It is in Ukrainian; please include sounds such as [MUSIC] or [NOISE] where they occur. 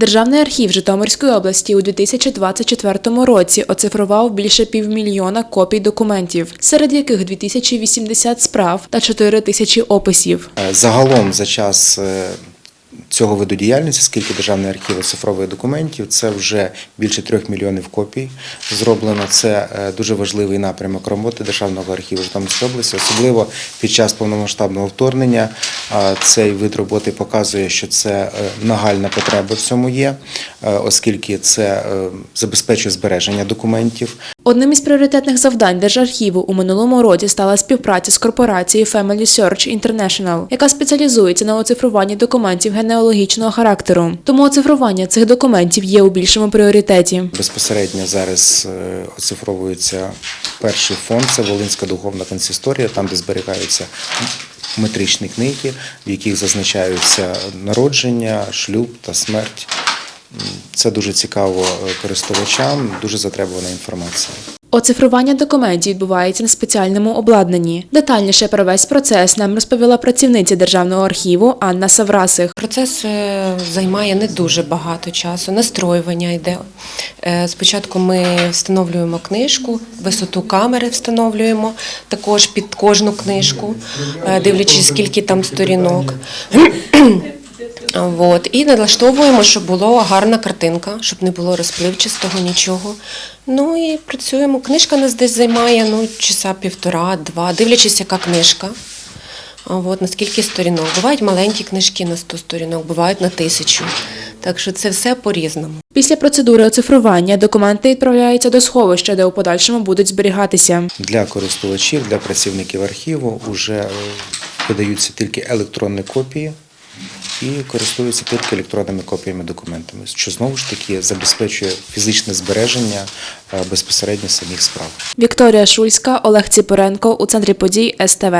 Державний архів Житомирської області у 2024 році оцифрував більше півмільйона копій документів, серед яких 2080 справ та 4 тисячі описів. Е, Загалом за час е, цього виду діяльності, скільки Державний архів оцифровує документів, це вже більше трьох мільйонів копій зроблено. Це е, дуже важливий напрямок роботи Державного архіву Житомирської області, особливо під час повномасштабного вторгнення. Цей вид роботи показує, що це е, нагальна потреба в цьому є, е, оскільки це е, забезпечує збереження документів. Одним із пріоритетних завдань Держархіву у минулому році стала співпраця з корпорацією Family Search International, яка спеціалізується на оцифруванні документів генеалогічного характеру. Тому оцифрування цих документів є у більшому пріоритеті. Безпосередньо зараз оцифровується перший фонд, це Волинська духовна консисторія, там, де зберігаються метричні книги, в яких зазначаються народження, шлюб та смерть. Це дуже цікаво е, користувачам, дуже затребувана інформація. Оцифрування документів відбувається на спеціальному обладнанні. Детальніше про весь процес нам розповіла працівниця Державного архіву Анна Саврасих. Процес е, займає не дуже багато часу. Настроювання йде. Е, Спочатку ми встановлюємо книжку, висоту камери встановлюємо, також під кожну книжку, е, дивлячись, скільки там сторінок. [COUGHS] От. І налаштовуємо, щоб була гарна картинка, щоб не було розпливчастого нічого. Ну і працюємо. Книжка нас десь займає ну, часа півтора-два, дивлячись, яка книжка. От, наскільки сторінок. Бувають маленькі книжки на 100 сторінок, бувають на тисячу. Так що це все по-різному. Після процедури оцифрування документи відправляються до сховища, де у подальшому будуть зберігатися. Для користувачів, для працівників архіву вже видаються тільки електронні копії і користуються тільки електронними копіями документами, що знову ж таки забезпечує фізичне збереження е, безпосередньо самих справ. Вікторія Шульська, Олег Ціпоренко у центрі подій СТВ.